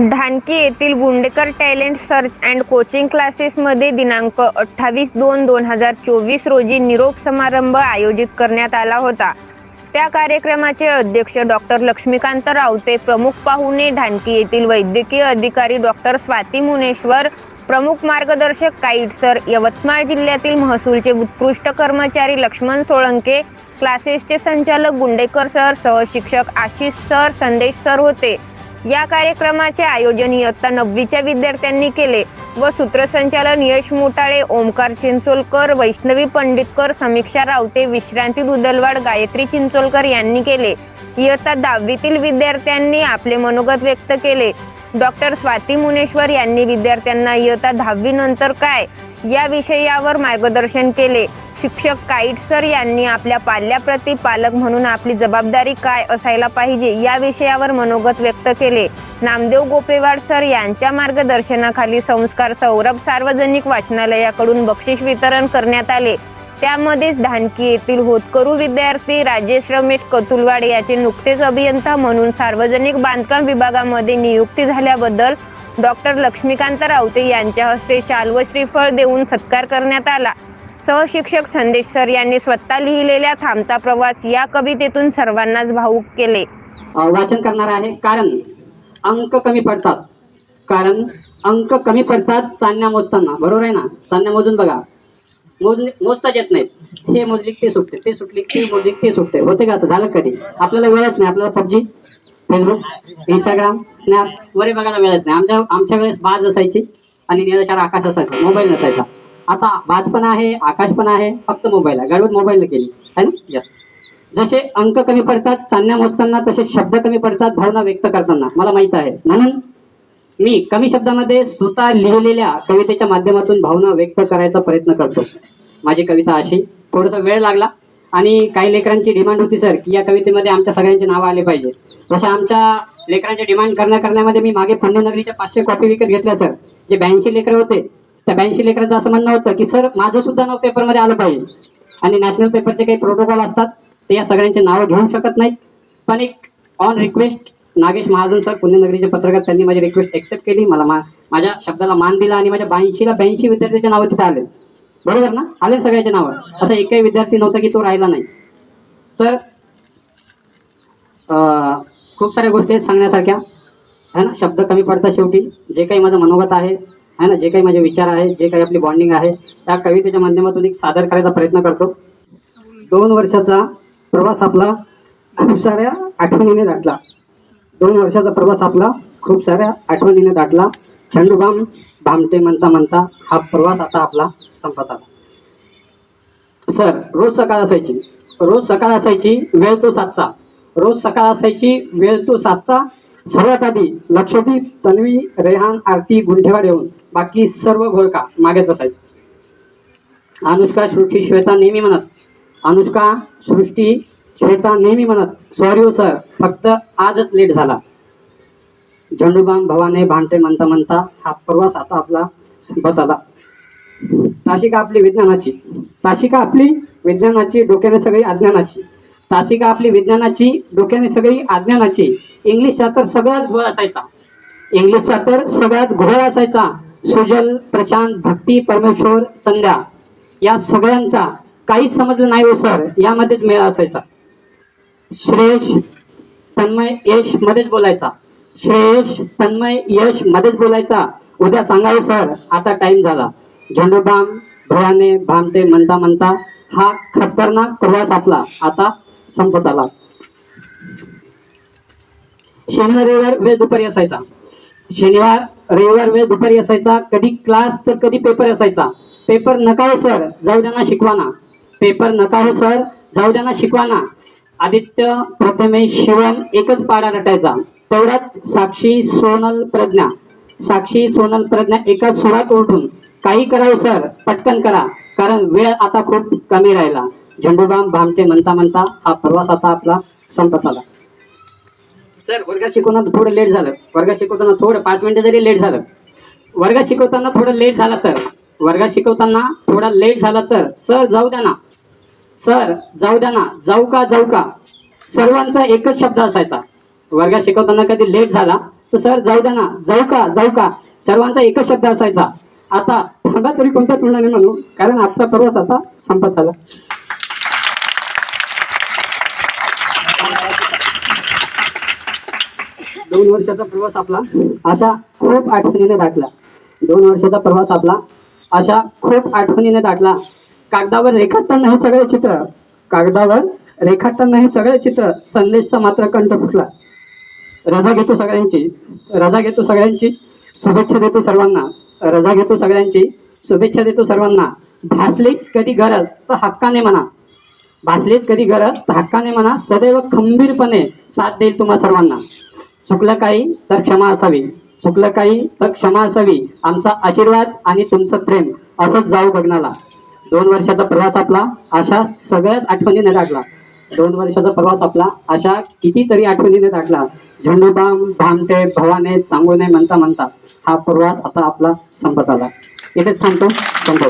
धानकी येथील Gundekar talent search and coaching क्लासेसमध्ये दिनांक अठ्ठावीस दोन दोन हजार चोवीस रोजी निरोप समारंभ आयोजित करण्यात आला होता. त्या कार्यक्रमाचे अध्यक्ष डॉक्टर लक्ष्मीकांत रावते प्रमुख पाहुणे ढानकी येथील वैद्यकीय अधिकारी डॉक्टर स्वाती मुनेश्वर प्रमुख मार्गदर्शक काईट सर यवतमाळ जिल्ह्यातील महसूलचे उत्कृष्ट कर्मचारी लक्ष्मण सोळंके क्लासेसचे संचालक गुंडेकर सर सहशिक्षक आशिष सर संदेश सर होते. या कार्यक्रमाचे आयोजन इयत्ता नववीच्या विद्यार्थ्यांनी केले व सूत्रसंचालन यश मोटाळे ओमकार चिंचोलकर वैष्णवी पंडितकर समीक्षा रावते विश्रांती दुदलवाड गायत्री चिंचोलकर यांनी केले. इयत्ता दहावीतील विद्यार्थ्यांनी आपले मनोगत व्यक्त केले. डॉक्टर स्वाती मुनेश्वर यांनी विद्यार्थ्यांना इयत्ता दहावी नंतर काय या विषयावर मार्गदर्शन केले. शिक्षक काईट सर यांनी आपल्या पाल्याप्रती पालक म्हणून आपली जबाबदारी काय असायला पाहिजे या विषयावर मनोगत व्यक्त केले. नामदेव गोपेवाड सर यांच्या मार्गदर्शनाखाली संस्कार सौरभ सार्वजनिक वाचनालयाकडून बक्षीस वितरण करण्यात आले. त्यामध्येच ढानकी येथील होतकरू विद्यार्थी राजेश रमेश कतुलवाड याचे नुकतेच अभियंता म्हणून सार्वजनिक बांधकाम विभागामध्ये नियुक्ती झाल्याबद्दल डॉक्टर लक्ष्मीकांत रावते यांच्या हस्ते शाल व श्रीफळ देऊन सत्कार करण्यात आला. सहशिक्षक संदेश सर यांनी स्वतः लिहिलेल्या थांबता प्रवास या कवितेतून सर्वांनाच भाऊक केले. वाचन करणार आहे कारण अंक कमी पडतात. कारण अंक कमी पडतात चांदण्या मोजताना. बरोबर आहे ना? चांदण्या मोजून बघा. मोजले मोजताच येत नाहीत. हे मोजली ते सुटते. ते सुटली ते मोजली ते सुटते. होते का असं? झालं कधी? आपल्याला वेळच नाही. आपल्याला पबजी फेसबुक इंस्टाग्राम स्नॅप वरे बघायला वेळच नाही. आमच्या आमच्या वेळेस बाज असायची आणि निराशार आकाश असायचा. मोबाईल नसायचा. आता बाज पण आहे आकाश पण आहे फक्त मोबाईल आहे. गाडीवर मोबाईल केली. है ना? यस जसे अंक कमी पडतात चांदण्या मोजताना तसे शब्द कमी पडतात भावना व्यक्त करताना. मला माहीत आहे. म्हणून मी कमी शब्दामध्ये स्वतः लिहिलेल्या कवितेच्या माध्यमातून भावना व्यक्त करायचा प्रयत्न करतो. माझी कविता अशी. थोडासा वेळ लागला आणि काही लेकरांची डिमांड होती सर की या कवितेमध्ये आमच्या सगळ्यांचे नावं आले पाहिजे. तशा आमच्या लेकरांची डिमांड करण्या करण्यामध्ये मी मागे पुण्यनगरीच्या पाचशे कॉपी विकत घेतल्या सर जे ब्याऐंशी लेकरं होते त्या ब्याऐंशी लेकरांचं असं म्हणणं होतं की सर माझं सुद्धा नाव पेपरमध्ये आलं पाहिजे. आणि नॅशनल पेपरचे काही प्रोटोकॉल असतात ते या सगळ्यांचे नावं घेऊ शकत नाहीत. पण एक on request Nagesh Mahajan sir पुण्यनगरीचे पत्रकार त्यांनी माझी रिक्वेस्ट एक्सेप्ट केली. मला मा माझ्या शब्दाला मान दिला आणि माझ्या ब्याऐंशीला ब्याऐंशी विद्यार्थ्याचे नावं तिथे आले. बरोबर ना? आले सगळ्याचे नावं. असं एकही विद्यार्थी नव्हता की तो राहिला नाही. तर खूप साऱ्या गोष्टी आहेत सांगण्यासारख्या. है ना? शब्द कमी पडतात शेवटी. जे काही माझं मनोगत आहे आहे ना? जे काही माझे विचार आहे जे काही आपली बॉन्डिंग आहे त्या कवितेच्या माध्यमातून एक सादर करायचा प्रयत्न करतो. दोन वर्षाचा प्रवास आपला खूप साऱ्या आठवणीने दाटला दोन वर्षाचा प्रवास आपला खूप साऱ्या आठवणीने दाटला छंडूबाम भामटे म्हणता म्हणता हा प्रवास आता आपला संपत आला. सर रोज सकाळ असायची. रोज सकाळ असायची वेळ तो सातचा. रोज सकाळ असायची वेळ तो सातचा. सर्वात आधी लक्षदीप तन्वी रेहान आरती गुंठेवाड येऊन बाकी सर्व घोळका मागेच असायचं अनुष्का सृष्टी श्वेता नेहमी म्हणत अनुष्का सृष्टी श्वेता नेहमी म्हणत सॉरी हो सर फक्त आजच लेट झाला. झंडूबाम भवाने भांटे म्हणता म्हणता हा प्रवास आता आपला संपत आला. ताशिका आपली विज्ञानाची ताशिका आपली विज्ञानाची डोक्याने सगळी अज्ञानाची. तासिका आपली विज्ञानाची डोक्याने सगळी अज्ञानाची इंग्लिशचा तर सगळाच घोळ असायचा. इंग्लिशचा तर सगळ्यात घोळ असायचा. सुजल प्रशांत भक्ती परमेश्वर संध्या या सगळ्यांचा काहीच समजलं नाही हो सर यामध्येच मेळ असायचा. श्रेयश तन्मय यश मध्येच बोलायचा. श्रेयश तन्मय यश मध्येच बोलायचा. उद्या सांगावं सर हो, आता टाइम झाला. झेंडूबाम भयाने भामटे म्हणता म्हणता हा खतरनाक प्रवास आपला. आता संपत आला शनिवार रविवार वेळ दुपारी असायचा. शनिवार रविवार वेळ दुपारी असायचा. कधी क्लास तर कधी पेपर असायचा. पेपर नका हो सर जाऊ द्या ना शिकवाना. पेपर नका हो सर जाऊ द्या ना शिकवाना. आदित्य प्रथमेश शिवम एकच पाडा रटायचा. तेवढ्यात साक्षी सोनल प्रज्ञा. साक्षी सोनल प्रज्ञा एका सुरात उलटून काही करावं सर पटकन करा. कारण वेळ आता खूप कमी राहिला. झेंडूबाम भामटे म्हणता म्हणता हा प्रवास आता आपला संपत आला. सर वर्गात शिकवताना थोडं लेट झालं. वर्ग शिकवताना थोडं पाच मिनिटं जरी लेट झालं. वर्गात शिकवताना थोडं लेट झाला तर वर्गात शिकवताना थोडा लेट झाला तर सर जाऊ द्या ना. सर जाऊ द्या ना. जाऊ का जाऊ का? सर्वांचा एकच शब्द असायचा. वर्गात शिकवताना कधी लेट झाला तर सर जाऊ द्या ना. जाऊ का जाऊ का? सर्वांचा एकच शब्द असायचा. आता थांबा तरी कोणत्या तोंडाने म्हणू? कारण आजचा प्रवास आता संपत आला. दोन वर्षाचा प्रवास आपला अशा खूप आठवणीने दाटला. दोन वर्षाचा प्रवास आपला अशा खूप आठवणीने दाटला. कागदावर रेखाटताना हे सगळे चित्र कागदावर रेखाटताना हे सगळे चित्र संदेशचा मात्र कंठ फुटला. रजा घेतो सगळ्यांची रजा घेतो सगळ्यांची शुभेच्छा देतो सर्वांना. रजा घेतो सगळ्यांची शुभेच्छा देतो सर्वांना. भासलीच कधी गरज तर हक्काने म्हणा. भासलेत कधी गरज? तर हक्काने म्हणा सदैव खंबीरपणे साथ देईल तुम्हा सर्वांना. चुकलं काही तर क्षमा असावी. चुकलं काही तर क्षमा असावी. आमचा आशीर्वाद आणि तुमचं प्रेम. असंच जाऊ बघणाला दोन वर्षाचा प्रवास आपला अशा सगळ्याच आठवणीने दाटला. दोन वर्षाचा प्रवास आपला अशा कितीतरी आठवणीने दाटला. झेंडूबाम भामटे भवाने चांगोने म्हणता म्हणता हा प्रवास आता आपला संपत आला. इथेच थांबतो. संपत